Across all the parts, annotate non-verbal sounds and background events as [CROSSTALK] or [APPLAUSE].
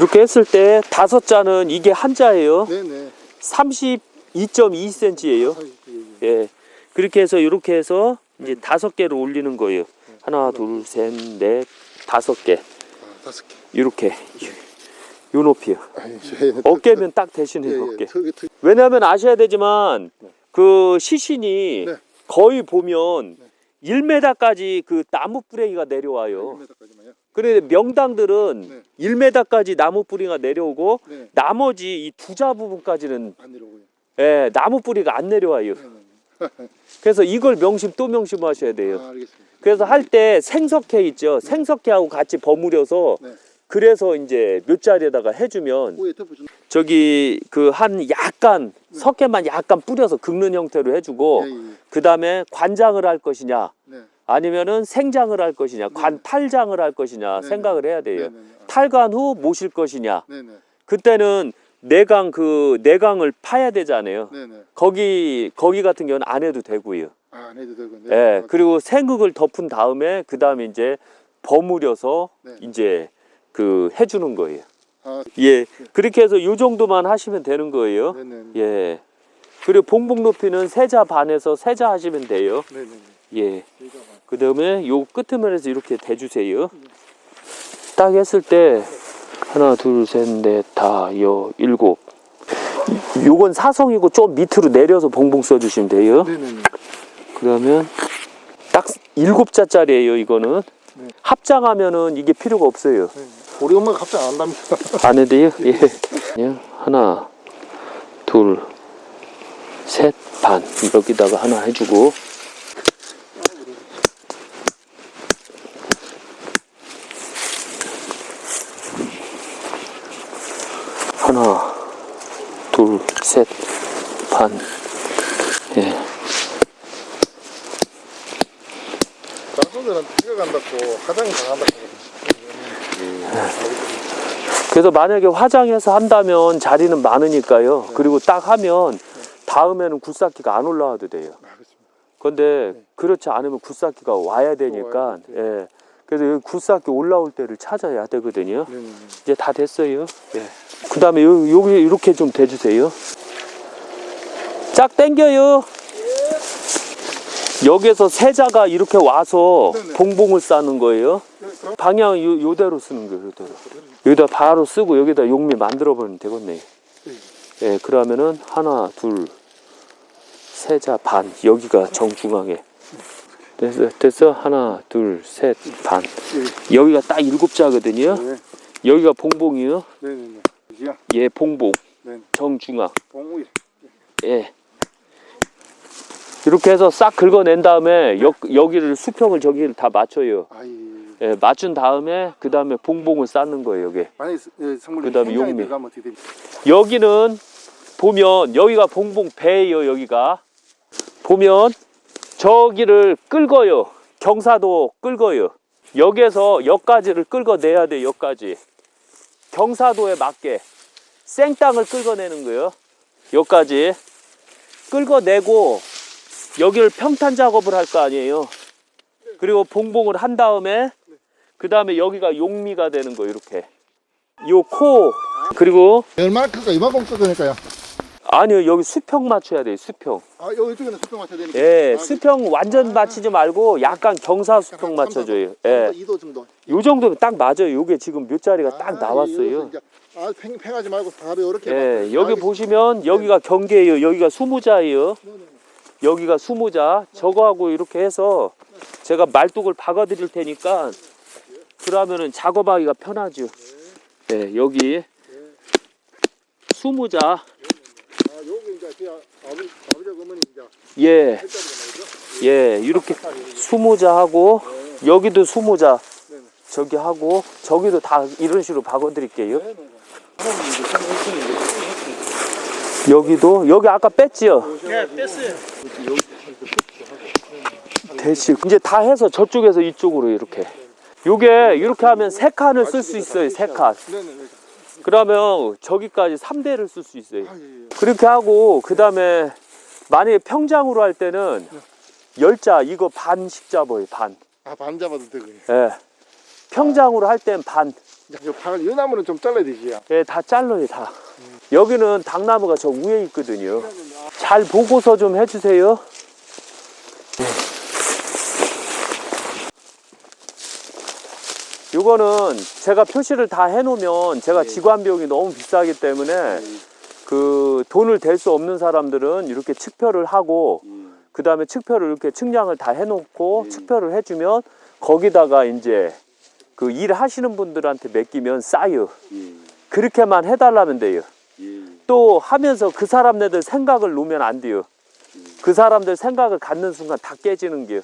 이렇게 했을 때 다섯 자는 이게 한 자예요. 네네. 32.2cm예요. 예. 그렇게 해서 이렇게 해서 이제 다섯 개를 올리는 거예요. 하나, 둘, 셋, 넷, 다섯 개. 아, 다섯 개. 이렇게. 요 높이요. 아니, 저, 어깨면 딱 예, 되시네요, 예, 어깨. 턱이 턱. 왜냐하면 아셔야 되지만 그 시신이 네. 거의 보면 1m까지 그 나무 뿌레기가 내려와요. 1m까지만요. 그런데 명당들은 네. 1m까지 나무 뿌리가 내려오고 네. 나머지 이 두자 부분까지는 안 내려오고요. 예, 나무 뿌리가 안 내려와요. 네네. [LAUGHS] 그래서 이걸 명심 또 명심하셔야 돼요. 아, 알겠습니다. 그래서 할 때 생석회 있죠. 생석회하고 같이 버무려서 네. 그래서 이제 몇 자리에다가 해주면. 저기 그 한 약간 석회만 약간 뿌려서 긁는 형태로 해주고 예, 예. 그 다음에 관장을 할 것이냐 네. 아니면은 생장을 할 것이냐 관 탈장을 할 것이냐 네. 생각을 해야 돼요. 탈관 후 모실 것이냐. 그때는 내강 그 내강을 파야 되잖아요. 거기 거기 같은 경우는 안 해도 되고요. 아, 안 해도 되고. 예, 네. 그리고 생극을 덮은 다음에 그 다음에 이제 버무려서 네. 이제 그 해주는 거예요. 아, 예, 그렇게 해서 요 정도만 하시면 되는 거예요. 네네. 예. 그리고 봉봉 높이는 세자 반에서 세자 하시면 돼요. 네네. 예. 그 다음에 요 끄트면에서 이렇게 대주세요. 딱 했을 때 하나, 둘, 셋, 넷, 다, 여, 일곱. 요건 사성이고 좀 밑으로 내려서 봉봉 써주시면 돼요. 네네네. 그러면 딱 일곱 자짜리예요. 이거는 네. 합장하면은 이게 필요가 없어요. 네. 우리 엄마가 갑자기 안 한답니다. [LAUGHS] 안 해도 돼요? [LAUGHS] 예. 그냥 하나, 둘, 셋, 반. 여기다가 하나 해주고. 셋, 반. 예. 장소들은 태가 간다고 화장이 다 간다고. 그래서 만약에 화장해서 한다면 자리는 많으니까요. 그리고 딱 하면 다음에는 굴삭기가 안 올라와도 돼요. 알겠습니다. 근데 그렇지 않으면 굴삭기가 와야 되니까. 예. 그래서 여기 굴삭기 올라올 때를 찾아야 되거든요. 네네네. 이제 다 됐어요. 예. 그 다음에 요 여기 이렇게 좀 대주세요. 쫙 당겨요. 여기서 세자가 이렇게 와서 네네. 봉봉을 싸는 거예요. 네, 방향 요, 요대로 쓰는 거예요. 요대로. 여기다 바로 쓰고 여기다 용미 만들어 버리면 되겠네. 예, 그러면은 하나, 둘, 세자 반 여기가 정중앙에 됐어, 됐어. 하나, 둘, 셋, 반. 여기가 딱 일곱 자거든요. 네. 여기가 봉봉이요. 네네네. 여기야. 예, 봉봉. 네. 정중앙. 봉우리. 예. 이렇게 해서 싹 긁어낸 다음에 여, 여기를 수평을 저기를 다 맞춰요. 아이. 예, 맞춘 다음에 그 다음에 봉봉을 쌓는 거예요. 여기. 만약에 예, 그 다음에 현장에 용미. 여기는 보면 여기가 봉봉 배예요 여기가 보면 저기를 끌고요 경사도 끌고요 여기에서 여기까지를 끌어내야 돼요 여기까지 경사도에 맞게 생 땅을 끌어내는 거예요 여기까지 끌어내고 여기를 평탄 작업을 할 거 아니에요 그리고 봉봉을 한 다음에 그 다음에 여기가 용미가 되는 거예요 이렇게 요 코 그리고 얼마나 클까? 이만큼 뜯으니까요. 아니요 여기 수평 맞춰야 돼요 수평 아, 여기 이쪽에는 수평 맞춰야 되니까. 예 아, 수평 완전 맞추지 말고 약간 경사 수평 맞춰줘요 예 2도 정도. 요 정도면 딱 맞아요 요게 지금 몇 자리가 아, 딱 나왔어요 아, 팽, 팽하지 말고 바로 이렇게. 예 여기 보시면 여기가 경계예요 여기가 수무자예요 네, 여기가 수무자 저거하고 이렇게 해서 제가 말뚝을 박아 드릴 테니까 그러면은 작업하기가 편하죠. 예 여기 수무자. 아, 이제 예 헬자리가 말이죠. 예, 이렇게 수모자 하고 여기도 수모자. 저기 하고 저기도 다 이런 식으로 박아드릴게요. 여기도 여기 아까 뺐지요. 네, 뺐어요. 대시 이제 다 해서 저쪽에서 이쪽으로 이렇게. 요게 이렇게 하면 세 칸을 쓸 수 있어요. 세 칸. 그러면 저기까지 3대를 쓸 수 있어요. 그렇게 하고 그다음에 만약에 평장으로 할 때는 열자 이거 반씩 잡아요. 반. 아, 반 잡아도 되고요. 예. 평장으로 할 땐 반. 이 나무는 좀 잘라야 되지. 야. 예, 다 잘라요, 다. 여기는 당나무가 저 위에 있거든요. 잘 보고서 좀 해주세요. 네. 이거는 제가 표시를 다 해놓으면 제가 지관 비용이 너무 비싸기 때문에 그 돈을 댈 수 없는 사람들은 이렇게 측표를 하고 그 다음에 측표를 이렇게 측량을 다 해놓고 측표를 해주면 거기다가 이제 그 일 하시는 분들한테 맡기면 싸요. 그렇게만 해달라면 돼요. 또 하면서 그 사람네들 생각을 놓으면 안 돼요. 그 사람들 생각을 갖는 순간 다 깨지는 게요.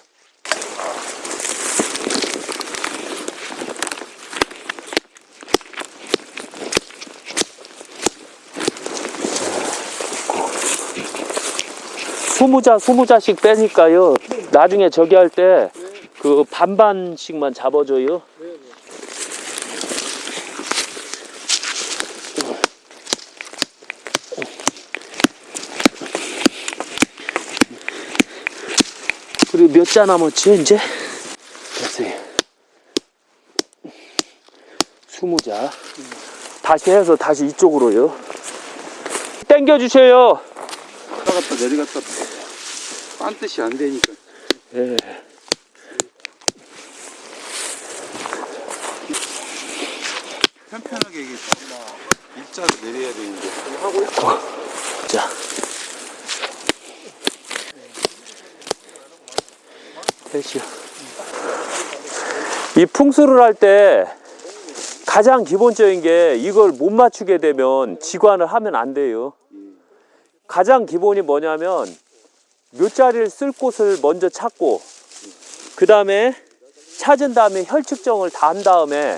스무 자, 스무 자씩 빼니까요. 나중에 저기 할 때 그 반반씩만 잡아줘요. 그리고 몇자 남았지, 이제? 됐어요. 스무 자. 다시 해서 다시 이쪽으로요. 당겨주세요. 올라갔다 내려갔다 딴 뜻이 안 되니까 예. 편편하게 이게 일자로 내려야 되는데 자. 됐죠. 이 풍수를 할 때 가장 기본적인 게 이걸 못 맞추게 되면 지관을 하면 안 돼요. 가장 기본이 뭐냐면 묘자리를 쓸 곳을 먼저 찾고 그 다음에 찾은 다음에 혈 측정을 다 한 다음에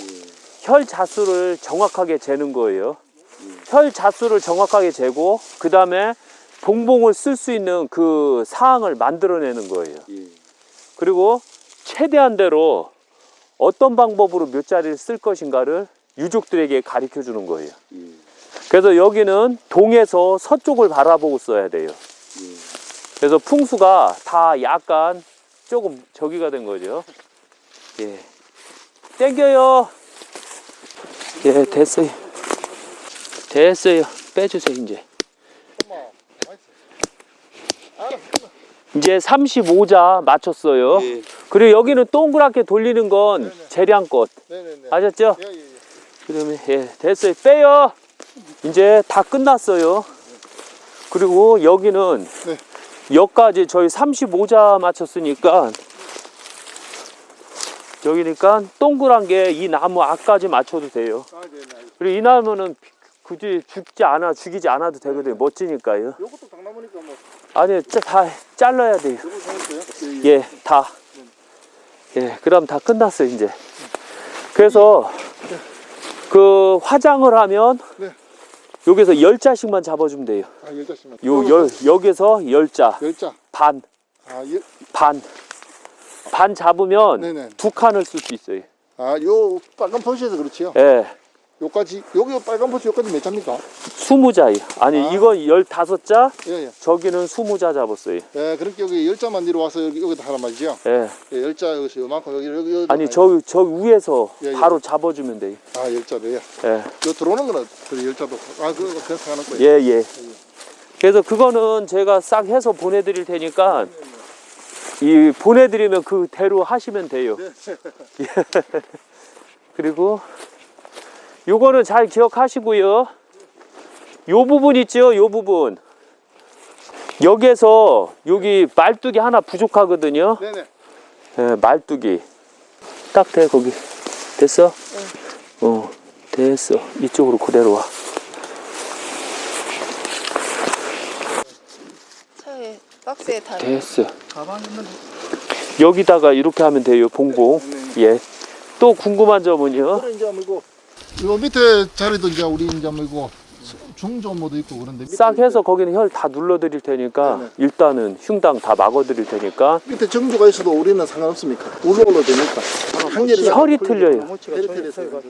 혈 자수를 정확하게 재는 거예요. 혈 자수를 정확하게 재고 그 다음에 봉봉을 쓸 수 있는 그 사항을 만들어내는 거예요. 그리고 최대한대로 어떤 방법으로 묘자리를 쓸 것인가를 유족들에게 가르쳐 주는 거예요. 그래서 여기는 동에서 서쪽을 바라보고 써야 돼요. 그래서 풍수가 다 약간 조금 저기가 된 거죠. 예. 땡겨요. 예, 됐어요. 됐어요. 빼주세요, 이제. 이제 35자 맞췄어요. 예. 그리고 여기는 동그랗게 돌리는 건 재량껏. 네네네. 아셨죠? 예, 예, 예. 그러면, 예, 됐어요. 빼요. 이제 다 끝났어요. 그리고 여기는 네. 여기까지 저희 35자 맞췄으니까 여기니까 동그란 게 이 나무 앞까지 맞춰도 돼요. 아, 네, 네. 그리고 이 나무는 굳이 죽지 않아, 죽이지 않아도 되거든요. 멋지니까요. 요것도 당나무니까 뭐 아니, 짜- 다 잘라야 돼요. 예, 예. 예, 다. 예, 그럼 다 끝났어요, 이제. 그래서 그 화장을 하면 네. 여기서 열 자씩만 잡아주면 돼요. 아, 열자씩만. 요 열, 여기서 열 자, 열자. 반, 아, 열. 반. 반 잡으면 네네. 두 칸을 쓸 수 있어요. 아, 요 빨간 포시에서 그렇지요. 예. 요까지 여기 요 빨간 포시 요까지 몇 자입니까? 스무 자요. 아니, 아. 이건 열다섯 자, 예, 예. 저기는 스무 자 잡았어요. 예, 그렇게 여기 열자만 뒤로 와서 여기 여기다 하란 말이죠. 예. 예, 열자 여기서 요만큼 여기 여기 여기 아니, 저, 저 위에서 예, 예. 바로 잡아 주면 돼요. 아, 열자로요. 예. 요 들어오는 거는 그 열자도 아, 그거 그냥 상관없 거예요. 예, 예. 그래서 그거는 제가 싹 해서 보내 드릴 테니까 이 보내 드리면 그대로 하시면 돼요. 예. [LAUGHS] [LAUGHS] 그리고 요거는 잘 기억하시고요. 요 부분 있죠? 요 부분. 여기에서 여기 말뚝이 하나 부족하거든요. 네, 네. 예, 말뚝이. 딱 돼 거기. 됐어? 어 됐어. 이쪽으로 그대로 와. 차에 박스에 다 됐어. 가방 있는 여기다가 이렇게 하면 돼요 봉봉. 예 또 궁금한 점은요? 그래 이제 물고 요 밑에 자리도 이제 우리 이제 물고 중조모도 있고 그런데 밑에 싹 해서 거기는 혈 다 눌러 드릴 테니까 네네. 일단은 흉당 다 막아 드릴 테니까 밑에 정조가 있어도 우리는 상관없습니까? 올라올라 되니까. 확률이 혈이 틀려요.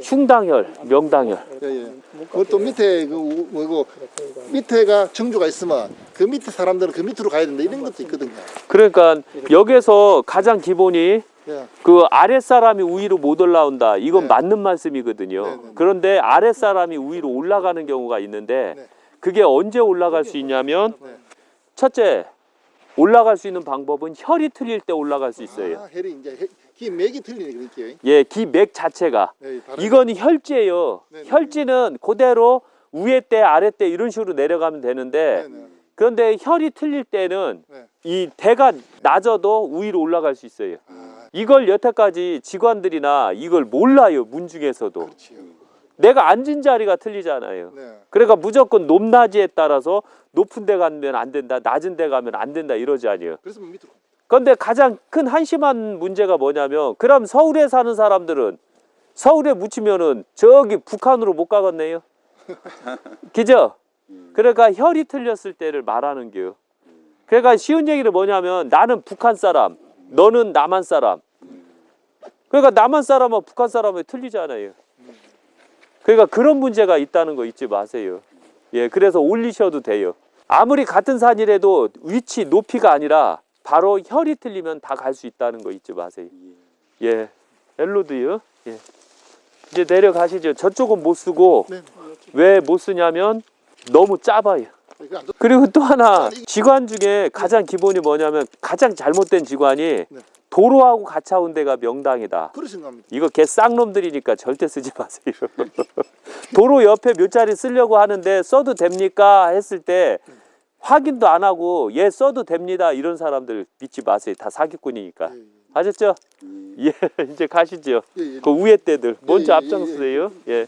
흉당혈 명당혈 예, 예. 그것도 밑에 그 우- 뭐고 밑에가 정조가 있으면 그 밑에 사람들은 그 밑으로 가야 된다 이런 것도 있거든요. 그러니까 여기에서 가장 기본이 예. 그 아랫사람이 우위로 못 올라온다. 이건 네. 맞는 말씀이거든요. 네, 네, 네. 그런데 아랫사람이 우위로 올라가는 경우가 있는데 네. 그게 언제 올라갈 수 있냐면 네. 첫째 올라갈 수 있는 방법은 혈이 틀릴 때 올라갈 수 있어요. 아, 헬이 이제 헬- 기 맥이 틀리네 그러니까. 예, 기맥 자체가 네, 이건 혈지예요. 네, 네. 혈지는 그대로 위에 때 아래 때 이런 식으로 내려가면 되는데 네, 네. 그런데 혈이 틀릴 때는 네. 이 대가 낮아도 위로 올라갈 수 있어요. 아, 이걸 여태까지 직관들이나 이걸 몰라요 문 중에서도 그렇지요. 내가 앉은 자리가 틀리잖아요. 네. 그러니까 무조건 높낮이에 따라서 높은 데 가면 안 된다, 낮은 데 가면 안 된다 이러지. 그래서 밑으로. 그런데 가장 큰 한심한 문제가 뭐냐면 그럼 서울에 사는 사람들은 서울에 묻히면은 저기 북한으로 못 가겠네요. [LAUGHS] 그죠? 그러니까 혈이 틀렸을 때를 말하는 게요. 그러니까 쉬운 얘기를 뭐냐면 나는 북한 사람, 너는 남한 사람. 그러니까 남한 사람은 북한 사람이 틀리잖아요. 그러니까 그런 문제가 있다는 거 잊지 마세요. 예, 그래서 올리셔도 돼요. 아무리 같은 산이라도 위치 높이가 아니라 바로 혈이 틀리면 다 갈 수 있다는 거 잊지 마세요. 예, 엘로드요. 예. 이제 내려가시죠. 저쪽은 못 쓰고 네. 왜못 쓰냐면 너무 짧아요. 그리고 또 하나 지관 중에 가장 기본이 뭐냐면 가장 잘못된 지관이 네. 도로하고 가차운 데가 명당이다. 그러신 겁니다. 이거 개 쌍놈들이니까 절대 쓰지 마세요. [LAUGHS] 도로 옆에 몇 자리 쓰려고 하는데 써도 됩니까 했을 때 확인도 안 하고 얘 써도 됩니다 이런 사람들 믿지 마세요. 다 사기꾼이니까. 예, 아셨죠? [LAUGHS] 예, 이제 가시죠. 예, 예. 그 위에 때들 먼저 예, 예, 예, 앞장서세요. 예.